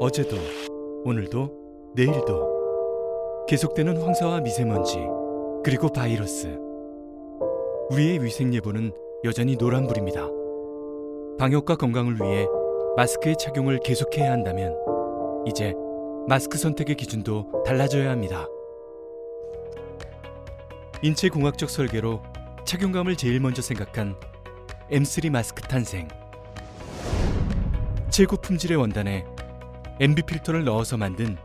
어제도 오늘도 내일도 계속되는 황사와 미세먼지 그리고 바이러스 우리의 위생 예보는 여전히 노란불입니다. 방역과 건강을 위해 마스크의 착용을 계속해야 한다면 이제 마스크 선택의 기준도 달라져야 합니다. 인체 공학적 설계로 착용감을 제일 먼저 생각한 M3 마스크 탄생. 최고 품질의 원단에 MB 필터를 넣어서 만든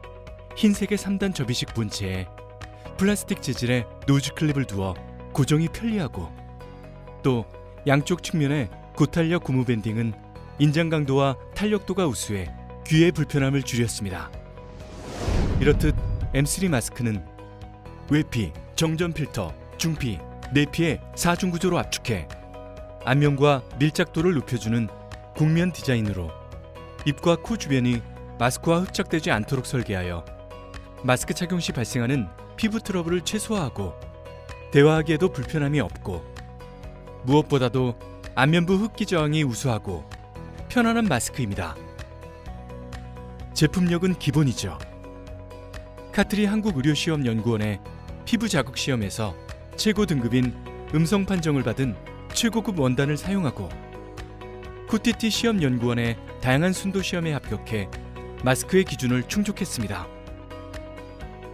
흰색의 3단 접이식 본체에 플라스틱 재질의 노즈 클립을 두어 고정이 편리하고 또 양쪽 측면에 고탄력 고무 밴딩은 인장 강도와 탄력도가 우수해 귀의 불편함을 줄였습니다. 이렇듯 M3 마스크는 외피, 정전 필터, 중피, 내피의 4중 구조로 압축해 안면과 밀착도를 높여주는 곡면 디자인으로 입과 코 주변이 마스크와 흡착되지 않도록 설계하여 마스크 착용 시 발생하는 피부 트러블을 최소화하고 대화하기에도 불편함이 없고 무엇보다도 안면부 흡기 저항이 우수하고 편안한 마스크입니다. 제품력은 기본이죠. 카트리 한국의료시험연구원의 피부 자극 시험에서 최고 등급인 음성 판정을 받은 최고급 원단을 사용하고 쿠티티 시험연구원의 다양한 순도 시험에 합격해 마스크의 기준을 충족했습니다.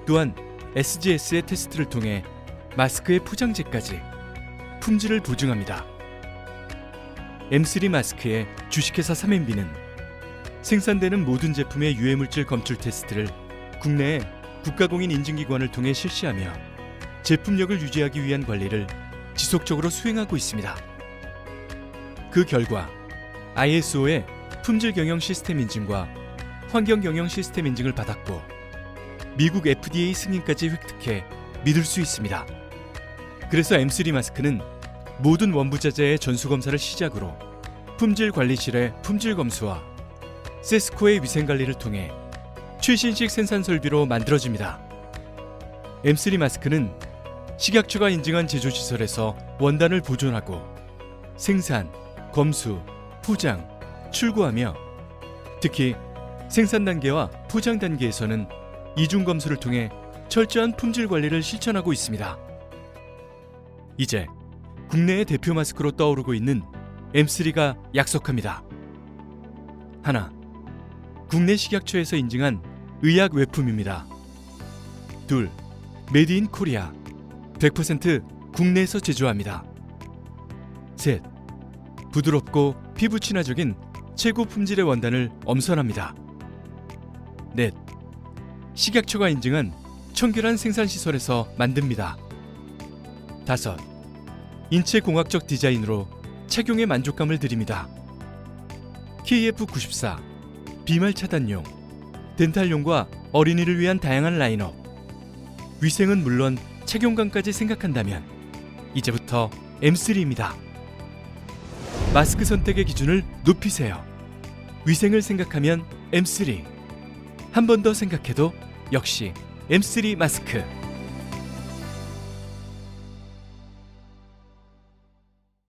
또한 SGS의 테스트를 통해 마스크의 포장재까지 품질을 보증합니다. M3 마스크의 주식회사 3MB는 생산되는 모든 제품의 유해물질 검출 테스트를 국내의 국가공인 인증기관을 통해 실시하며 제품력을 유지하기 위한 관리를 지속적으로 수행하고 있습니다. 그 결과 ISO의 품질 경영 시스템 인증과 환경 경영 시스템 인증을 받았고 미국 FDA 승인까지 획득해 믿을 수 있습니다. 그래서 M3 마스크는 모든 원부자재의 전수 검사를 시작으로 품질 관리실의 품질 검수와 세스코의 위생 관리를 통해 최신식 생산 설비로 만들어집니다. M3 마스크는 식약처가 인증한 제조 시설에서 원단을 보존하고 생산, 검수, 포장, 출고하며 특히 생산 단계와 포장 단계에서는 이중 검수를 통해 철저한 품질 관리를 실천하고 있습니다. 이제 국내의 대표 마스크로 떠오르고 있는 M3가 약속합니다. 하나, 국내 식약처에서 인증한 의약 외품입니다. 둘, 메디 인 코리아 100% 국내에서 제조합니다. 셋, 부드럽고 피부 친화적인 최고 품질의 원단을 엄선합니다. 넷, 식약처가 인증한 청결한 생산 시설에서 만듭니다. 다섯, 인체 공학적 디자인으로 착용에 만족감을 드립니다. KF94 비말 차단용, 덴탈용과 어린이를 위한 다양한 라인업. 위생은 물론 착용감까지 생각한다면 이제부터 M3입니다. 마스크 선택의 기준을 높이세요. 위생을 생각하면 M3. 한 번 더 생각해도 역시 M3 마스크.